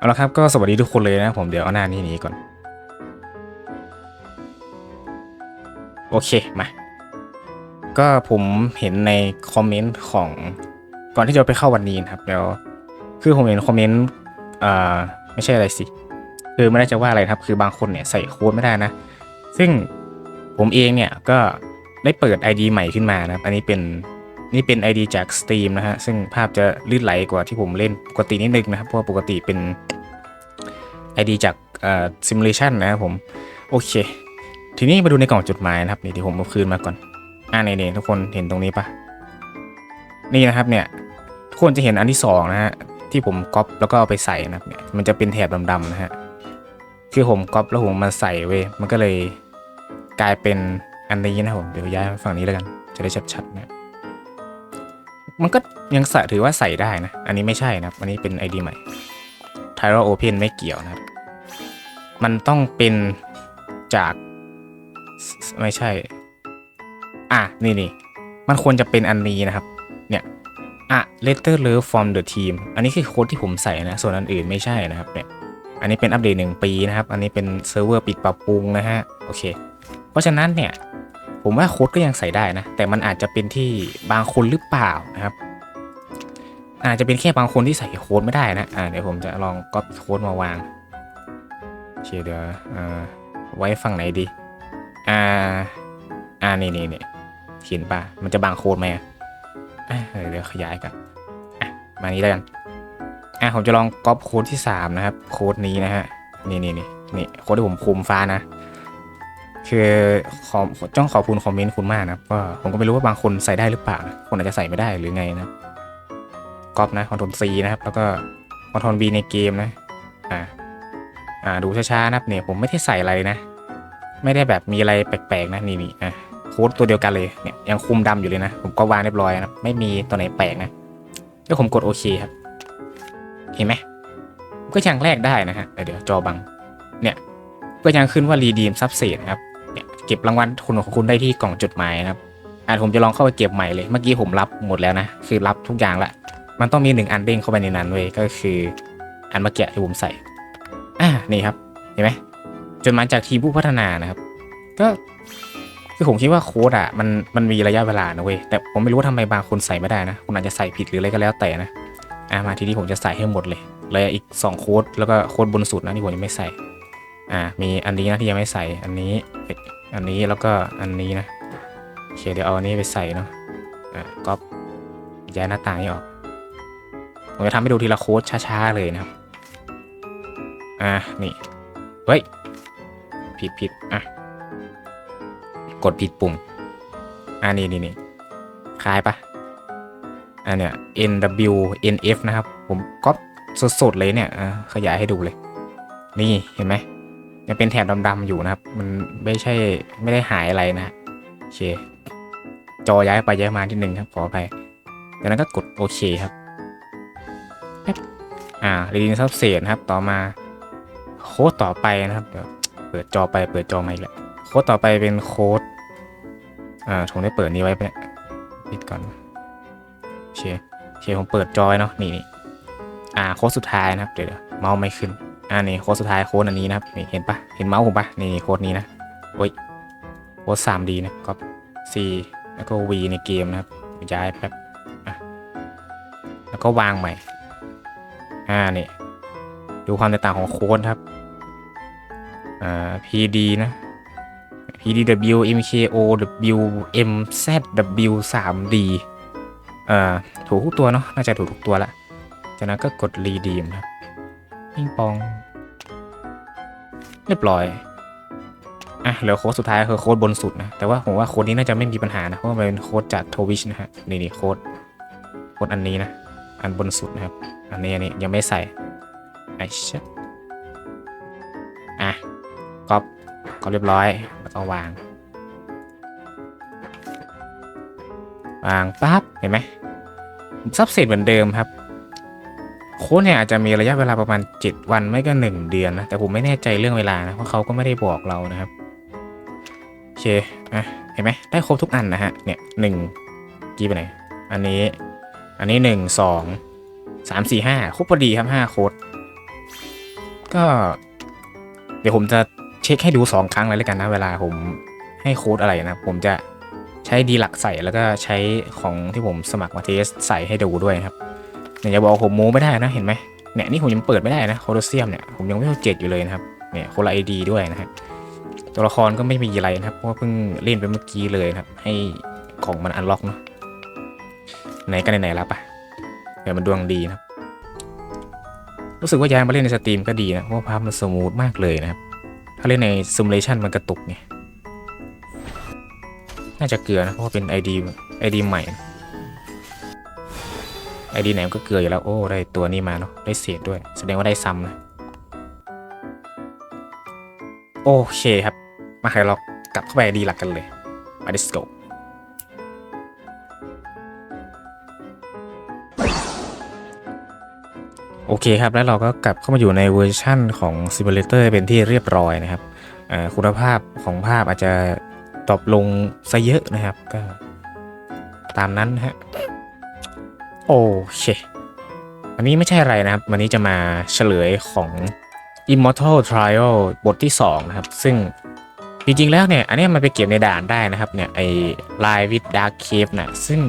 เอาละครับก็สวัสดีทุกคนเลยนะผมเดี๋ยวเอาหน้านี้หนีก่อน โอเคมา ก็ผมเห็นในคอมเมนต์ของก่อนที่จะไปเข้าวันนี้นะครับแล้วคือผมเห็นคอมเมนต์อ่าไม่ใช่อะไรสิ คือไม่ได้จะว่าอะไรครับ คือบางคนเนี่ยใส่โค้ดไม่ได้นะ ซึ่งผมเองเนี่ยก็ได้เปิด ID ใหม่ขึ้นมานะครับ อันนี้เป็นนี่เป็น ID จาก Steam นะฮะ ซึ่งภาพจะลื่นไหลกว่าที่ผมเล่นปกตินิดนึงนะครับ เพราะว่าปกติเป็น ID จากเอ่อ Simulation นะครับผม โอเค ทีนี้มาดูในกล่องจดหมายนะครับ นี่ที่ผมเอาคืนมาก่อน อ่านี่ๆทุกคนเห็นตรงนี้ปะนี่นะครับเนี่ยทุกคนจะเห็นอันที่สองนะฮะที่ผมก๊อปแล้วก็เอาไปใส่นะครับเนี่ยมันจะเป็นแถบดำๆนะฮะคือผมก๊อปแล้วผมมาใส่เว้ยมันก็เลยกลายเป็นอันนี้นะผมเดี๋ยวย้ายมาฝั่งนี้แล้วกัน จะได้ชัดๆนะมันก็ยังใส่ถือว่าใส่ได้นะ อันนี้ไม่ใช่นะอันนี้เป็น ID ใหม่ t y r o Open ไม่เกี่ยวนะครับ มันต้องเป็นจาก ไม่ใช่ อะ นี่นี่มันควรจะเป็นอันนี้นะครับ เนี่ยอะ letter love from the team อันนี้คือโค้ดที่ผมใส่นะ ส่วนอันอื่นไม่ใช่นะครับเนี่ยอันนี้เป็นอัปเดตหนึ่งปีนะครับ อันนี้เป็นเซิร์ฟเวอร์ปิดปรับปรุงนะฮะ โอเค เพราะฉะนั้นเนี่ย ผมว่าโค้ดก็ยังใส่ได้นะ แต่มันอาจจะเป็นที่บางคนหรือเปล่านะครับ อาจจะเป็นแค่บางคนที่ใส่โค้ดไม่ได้นะอ่าเดี๋ยวผมจะลองก๊อปโค้ดมาวางโอเคเดี๋ยวอ่าไว้ฝั่งไหนดี อ่า อ่านี่นี่นี่เขียนป่ะมันจะบางโค้ดไหมอะเดี๋ยวขยายกันอะมานี้แล้วกันอะผมจะลองก๊อปโค้ดที่ 3 นะครับ โค้ดนี้นะฮะนี่นี่นี่นี่โค้ดที่ผมคุมฟ้านะ คือขอจ้องขอบคุณคอมเมนต์คุณมากนะครับว่าผมก็ไม่รู้ว่าบางคนใส่ได้หรือเปล่านะคนอาจจะใส่ไม่ได้หรือไงนะ ก๊อปนะคอนโทรล C นะครับ แล้วก็คอนโทรล B ในเกมนะ อ่า อ่า ดูช้าๆนะครับเนี่ยผมไม่ได้ใส่อะไรนะ ไม่ได้แบบมีอะไรแปลกๆนะนี่นี่อะโค้ดตัวเดียวกันเลยเนี่ยยังคุมดำอยู่เลยนะ ผมก็วางเรียบร้อยนะไม่มีตัวไหนแปลกนะแล้วผมกดโอเคครับ เห็นไหมก็ยังแลกได้นะฮะเดี๋ยวเดี๋ยวจอบัง เนี่ยก็ยังขึ้นว่ารีดีมซับเซตนะครับเนี่ยเก็บรางวัลคุณของคุณได้ที่กล่องจดหมายนะครับอะผมจะลองเข้าไปเก็บใหม่เลย เมื่อกี้ผมรับหมดแล้วนะ คือรับทุกอย่างละ มันต้องมีหนึ่งอันเด้งเข้าไปในนั้นเว้ยก็คือ อันเมื่อกี้ที่ผมใส่ อ่านี่ครับเห็นไหมจดหมาจากทีมผู้พัฒนานะครับ ก็คือผมคิดว่าโค้ดอะมันมันมีระยะเวลานะเว้ยแต่ผมไม่รู้ว่าทำไมบางคนใส่ไม่ได้นะคุณอาจจะใส่ผิดหรืออะไรก็แล้วแต่นะอ่ามาทีนี้ผมจะใส่ให้หมดเลยเลยอีก 2 โค้ดแล้วก็โค้ดบนสุดนะที่ผมยังไม่ใส่อ่ามีอันนี้นะที่ยังไม่ใส่อันนี้อันนี้แล้วก็อันนี้นะโอเคเดี๋ยวเอาอันนี้ไปใส่เนาะอ่าก็ย้ายหน้าต่างนี้ออก ผมจะทำให้ดูทีละโค้ดช้าๆเลยนะครับ อ่านี่ เฮ้ย ผิดผิดอะ กดผิดปุ่ม อ่านี่นี่นี่คลายปะอันเนี้ย NW NF นะครับ ผมก๊อปสดๆเลยเนี่ยอะขยายให้ดูเลย นี่เห็นไหมยังเป็นแถบดำๆอยู่นะครับ มันไม่ใช่ไม่ได้หายอะไรนะโอเค จอย้ายไปย้ายมาทีหนึ่งครับขออภัยจากนั้นก็กดโอเคครับ อ่ารีดินซับเซตนะครับต่อมาโค้ดต่อไปนะครับเดี๋ยวเปิดจอไปเปิดจอมาอีกแล้วโค้ดต่อไปเป็นโค้ดอ่าผมได้เปิดนี้ไว้ปะเนี่ยปิดก่อนเคโอเคผมเปิดจอไว้เนาะนี่นี่อ่าโค้ดสุดท้ายนะครับเดี๋ยวเมาส์ไม่ขึ้นอ่านี่โค้ดสุดท้ายโค้ดอันนี้นะครับนี่เห็นปะเห็นเมาส์ผมปะนี่โค้ดนี้นะโอ้ยโค้ด 3D นะก็ C แล้วก็ V ในเกมนะครับย้ายแป๊บอะแล้วก็วางใหม่ อ่านี่ดูความแตกต่างของโค้ดครับ อ่า PD นะ PDW MKO W MZ W 3D อ่า ถูกทุกตัวเนาะ น่าจะถูกทุกตัวละ จากนั้นก็กด redeem ครับปิงปอง เรียบร้อย อะ เหลือโค้ดสุดท้ายคือโค้ดบนสุดนะ แต่ว่าผมว่าโค้ดนี้น่าจะไม่มีปัญหานะ เพราะมันเป็นโค้ดจากทวิชนะฮะ นี่นี่โค้ด โค้ดอันนี้นะ อันบนสุดนะครับ อันนี้อันนี้ยังไม่ใส่ไอ้เชะอะก๊อปก็เรียบร้อยแล้วก็วาง วางปั๊บเห็นไหมซับเซตเหมือนเดิมครับ โค้ดเนี่ยอาจจะมีระยะเวลาประมาณ 7 วันไม่ก็ 1 เดือนนะ แต่ผมไม่แน่ใจเรื่องเวลานะ เพราะเขาก็ไม่ได้บอกเรานะครับ โอเคอะเห็นไหมได้ครบทุกอันนะฮะ เนี่ยหนึ่งกี่ไปไหน อันนี้ อันนี้หนึ่งสอง สามสี่ห้าครบพอดีครับห้าโค้ดก็ เดี๋ยวผมจะเช็คให้ดูสองครั้งเลยแล้วกันนะ เวลาผมให้โค้ดอะไรนะ ผมจะใช้ดีหลักใส่แล้วก็ใช้ของที่ผมสมัครมาเทสใส่ให้ดูด้วยครับเนี่ยอย่าบอกผมโม้ไม่ได้นะเห็นไหมเนี่ยนี่ผมยังเปิดไม่ได้นะโคลอเซียมเนี่ยผมยังไม่เข้าเจ็ดอยู่เลยนะครับเนี่ยคนละไอดีด้วยนะฮะตัวละครก็ไม่มีอะไรนะครับเพราะเพิ่งเล่นไปเมื่อกี้เลยนะครับ ให้ของมันอันล็อกเนาะไหนกันไหนๆแล้วปะ เดี๋ยวมันดวงดีนะครับ รู้สึกว่าย้ายมาเล่นในสตรีมก็ดีนะเพราะภาพมันสมูทมากเลยนะครับ ถ้าเล่นในซิมูเลชันมันกระตุกไงน่าจะเกลือนะเพราะว่าเป็น ID ID ใหม่ไอดีไหนก็เกลืออยู่แล้วโอ้ได้ตัวนี้มาเนาะได้เศษด้วย แสดงว่าได้ซ้ำนะโอเคครับ มาใครเรากลับเข้าไปดีหลักกันเลยมา let's go โโอเคครับ แล้วเราก็กลับเข้ามาอยู่ในเวอร์ชั่นของ Simulator เป็นที่เรียบร้อยนะครับคุณภาพของภาพอาจจะตอบลงซะเยอะนะครับก็ตามนั้นฮะโอเคอันนี้ไม่ใช่อะไรนะครับ วันนี้จะมาเฉลยของ Immortal Trial บทที่ 2 นะครับ ซึ่งจริงๆแล้วเนี่ย อันนี้มันไปเก็บในด่านได้นะครับเนี่ยไอ้ Line with Dark Cave นะซึ่ง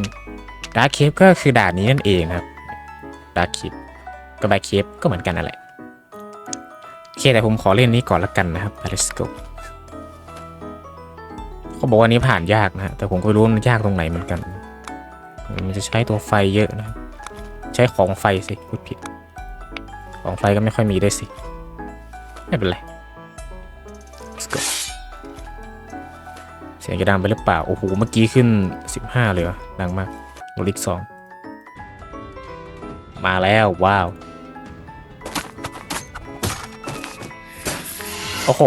Dark Cave ก็คือด่านนี้นั่นเองครับ Dark Cave กับ Dark Cave ก็เหมือนกันนั่นแหละโอเคแต่ผมขอเล่นนี้ก่อนละกันนะครับ let's go เขาบอกว่านี้ผ่านยากนะ แต่ผมก็ไม่รู้มันยากตรงไหนเหมือนกัน มันจะใช้ตัวไฟเยอะนะ ใช้ของไฟสิพูดผิด ของไฟก็ไม่ค่อยมีด้วยสิ ไม่เป็นไร Let's go เสียงจะดังไปหรือเปล่า โอ้โห เมื่อกี้ขึ้น 15 เลยเหรอดังมากโนลิกสอง มาแล้ว ว้าว โอ้โห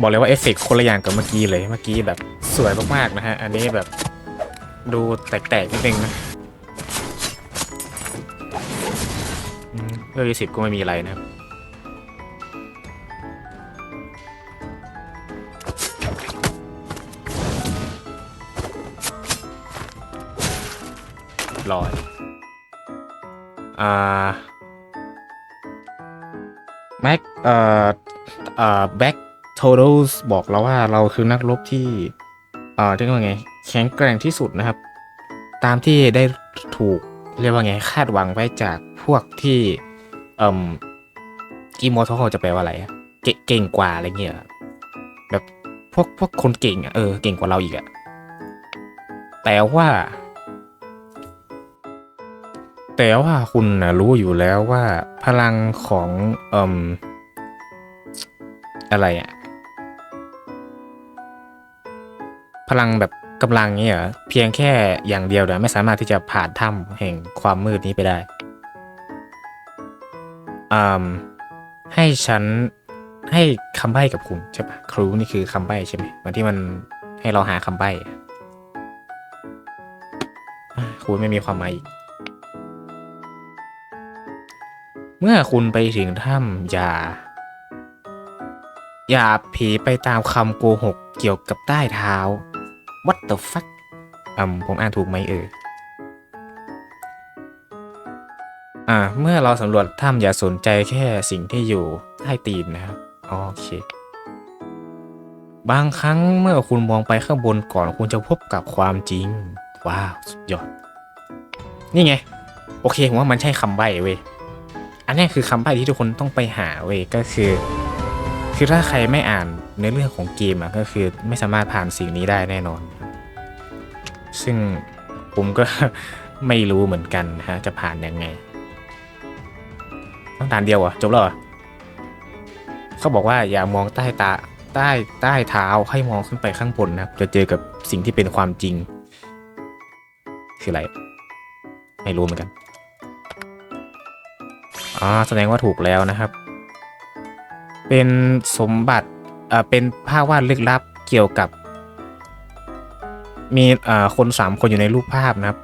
บอกเลยว่าเอฟเฟกคนละอย่างกับเมื่อกี้เลย เมื่อกี้แบบสวยมากๆนะฮะ อันนี้แบบดูแตกๆนิดนึงนะเรื่องยี่สิบก็ไม่มีอะไรนะครับลอยอ่าแม็กเอ่อ อ่อแบ็กโท a ลบอกเราว่าเราคือนักรบที่เอ่อเรียกว่าไง แข็งแกร่งที่สุดนะครับ ตามที่ได้ถูกเรียกว่าไงคาดหวังไว้จากพวกที่เอ่มอีโมทอจะแปลว่าอะไรเกเก่งกว่าอะไรเงี้ยแบบพวกพวกคนเก่งอะเออเก่งกว่าเราอีกอะแต่ว่า แต่ว่าคุณนะรู้อยู่แล้วว่าพลังของเอ่ม อะไรอะพลังแบบกำลังนี่เหรอเพียงแค่อย่างเดียวเนี่ยไม่สามารถที่จะผ่านถ้ำแห่งความมืดนี้ไปได้อืมให้ฉันให้คำใบ้กับคุณใช่ปะครูนี่คือคำใบ้ใช่ไหมเหมือนที่มันให้เราหาคำใบ้ครูไม่มีความหมายอีก เมื่อคุณไปถึงถ้ำอย่า อย่าผีไปตามคำโกหกเกี่ยวกับใต้เท้า What the fuck อืมผมอ่านถูกไหมเอออ่า เมื่อเราสำรวจถ้ำอย่าสนใจแค่สิ่งที่อยู่ใต้ตีนนะครับโอเค บางครั้งเมื่อคุณมองไปข้างบนก่อนคุณจะพบกับความจริง ว้าว สุดยอด นี่ไง โอเคผมว่ามันใช่คำใบ้เว้ย อันนี้คือคำใบ้ที่ทุกคนต้องไปหาเว้ยก็คือ คือถ้าใครไม่อ่านในเรื่องของเกมอะก็คือไม่สามารถผ่านสิ่งนี้ได้แน่นอน ซึ่งผมก็ไม่รู้เหมือนกันนะฮะจะผ่านยังไง ต้องด่านเดียวเหรอจบแล้วเหรอเขาบอกว่าอย่ามองใต้ตาใต้ใต้เท้าให้มองขึ้นไปข้างบนนะครับ จะเจอกับสิ่งที่เป็นความจริง คืออะไร ไม่รู้เหมือนกันอ๋อแสดงว่าถูกแล้วนะครับ เป็นสมบัติเอ่อเป็นภาพวาดลึกลับเกี่ยวกับ มีเอ่อคนสามคนอยู่ในรูปภาพนะครับ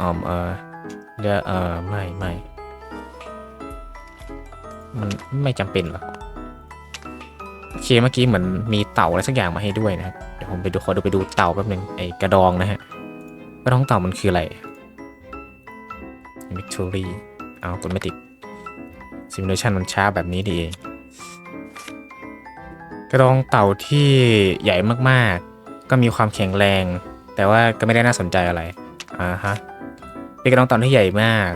อ๋อเออเดี๋ยวเออไม่ไม่มันไม่จำเป็นหรอกโอเคเมื่อกี้เหมือนมีเต่าอะไรสักอย่างมาให้ด้วยนะครับเดี๋ยวผมไปดูขอดูไปดูเต่าแป๊บนึงไอ้กระดองนะฮะกระดองเต่ามันคืออะไรวิกตอรี่เอากดไม่ติด ซิมูเลชันมันช้าแบบนี้นี่เองกระดองเต่าที่ใหญ่มากๆ ก็มีความแข็งแรง แต่ว่าก็ไม่ได้น่าสนใจอะไรอ่าฮะเป็นกระดองเต่าที่ใหญ่มาก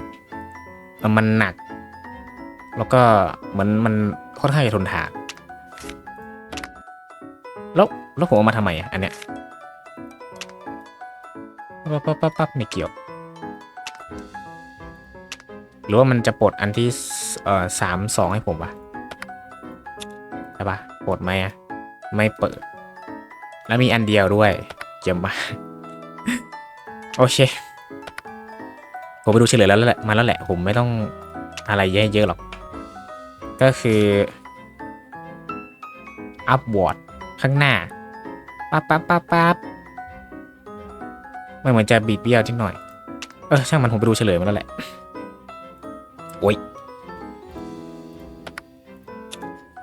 มันหนัก แล้วก็เหมือนมันค่อนข้างจะทนทานแล้วแล้วผมเอามาทำไมอะอันเนี้ยปั๊บปั๊บปั๊บปั๊บไม่เกี่ยว หรือว่ามันจะปลดอันที่สเอ่อสามสองให้ผมปะใช่ปะปลดไหมอะไม่เปิด แล้วมีอันเดียวด้วยเยี่ยมมากโอเคผมไปดูเฉลยแล้วแหละมาแล้วแหละ ผมไม่ต้องอะไรเยอะเยอะหรอก ก็คือ upward ข้างหน้าปั๊บปั๊บปั๊บปั๊บไมันเหมือนจะบีดเบี้ยวนิดหน่อย เออช่างมันผมไปดูเฉลยมาแล้วแหละ โอ้ย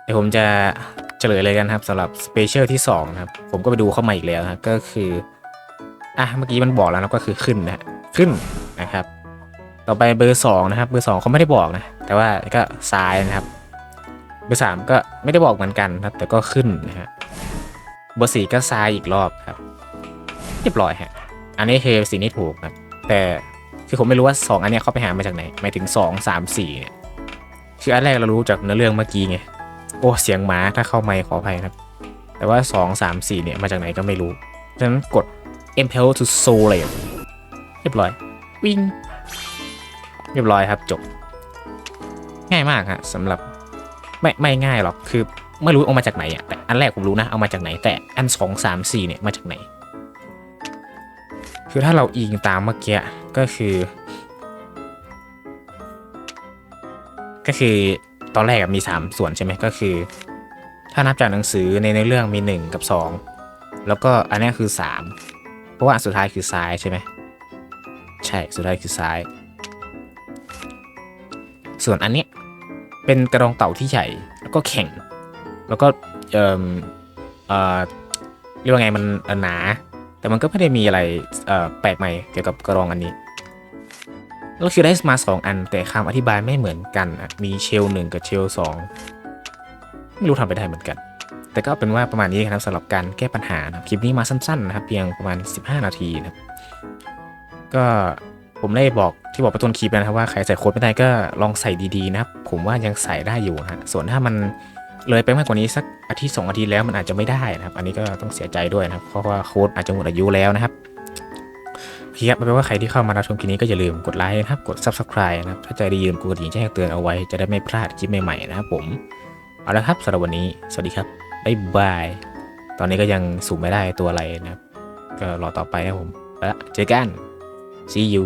เดี๋ยวผมจะเฉลยเลยกันครับสำหรับสเปเชียลที่2นะครับ ผมก็ไปดูเข้ามาอีกแล้วนะก็คืออะเมื่อกี้มันบอกแล้วนะก็คือขึ้นนะขึ้นนะครับ ต่อไปเบอร์2นะครับเบอร์2เขาไม่ได้บอกนะ แต่ว่าก็ซ้ายนะครับ เบอร์3ก็ไม่ได้บอกเหมือนกันครับ แต่ก็ขึ้นนะฮะเบอร์4ก็ซ้ายอีกรอบครับเรียบร้อยฮะอันนี้คือสิ่งที่ถูกครับแต่ คือผมไม่รู้ว่า 2 อันเนี้ยเขาไปหามาจากไหนหมายถึง 2 3 4เนี่ยคืออันแรกเรารู้จากเนื้อเรื่องเมื่อกี้ไงโอ้เสียงหมาถ้าเข้าไมค์ขออภัยครับ แต่ว่า 2 3 4เนี่ยมาจากไหนก็ไม่รู้ฉะนั้นกด impel to soul เลยเรียบร้อยวิ่งเรียบร้อยครับจบ ง่ายมากฮะสำหรับไม่ไม่ง่ายหรอกคือไม่รู้เอามาจากไหนอะแต่อันแรกผมรู้นะเอามาจากไหน แต่อันสองสามสี่เนี่ยมาจากไหน คือถ้าเราอิงตามเมื่อกี้ ก็คือ ก็คือตอนแรกมี3ส่วนใช่ไหมก็คือ ถ้านับจากหนังสือในในเรื่องมี 1 กับ 2 แล้วก็อันนี้คือ 3 เพราะว่าสุดท้ายคือซ้ายใช่ไหมใช่สุดท้ายคือซ้าย ส่วนอันนี้เป็นกระดองเต่าที่ใหญ่แล้วก็แข็ง แล้วก็เอ่อเอ่อเรียกว่าไงมันหนา แต่มันก็ไม่ได้มีอะไรแปลกใหม่เกี่ยวกับกระดองอันนี้แล้วคือได้มาสองอัน แต่คำอธิบายไม่เหมือนกัน มีเชลหนึ่งกับเชลสองไม่รู้ทำไปได้เหมือนกัน แต่ก็เป็นว่าประมาณนี้ครับสำหรับการแก้ปัญหานะคลิปนี้มาสั้นๆนะครับ เพียงประมาณ 15 นาทีนะครับก็ผมได้บอกที่บอกไปต้นคลิปนะครับว่าใครใส่โค้ดไม่ได้ก็ลองใส่ดีๆนะครับ ผมว่ายังใส่ได้อยู่นะส่วนถ้ามัน เลยไปมากกว่านี้สักอาทิตย์สองอาทิตย์แล้วมันอาจจะไม่ได้นะครับ อันนี้ก็ต้องเสียใจด้วยนะครับ เพราะว่าโค้ดอาจจะหมดอายุแล้วนะครับโอเคครับไม่ว่าใครที่เข้ามารับชมคลิปนี้ก็อย่าลืมกดไลค์นะครับ กด subscribe นะครับ ถ้าใจดียืมกดกระดิ่งแจ้งเตือนเอาไว้จะได้ไม่พลาดคลิปใหม่ๆนะครับผม เอาละครับสำหรับวันนี้ สวัสดีครับบ๊ายบาย ตอนนี้ก็ยังสูงไม่ได้ตัวอะไรนะครับ ก็รอต่อไปครับผมแล้วเจอกัน see you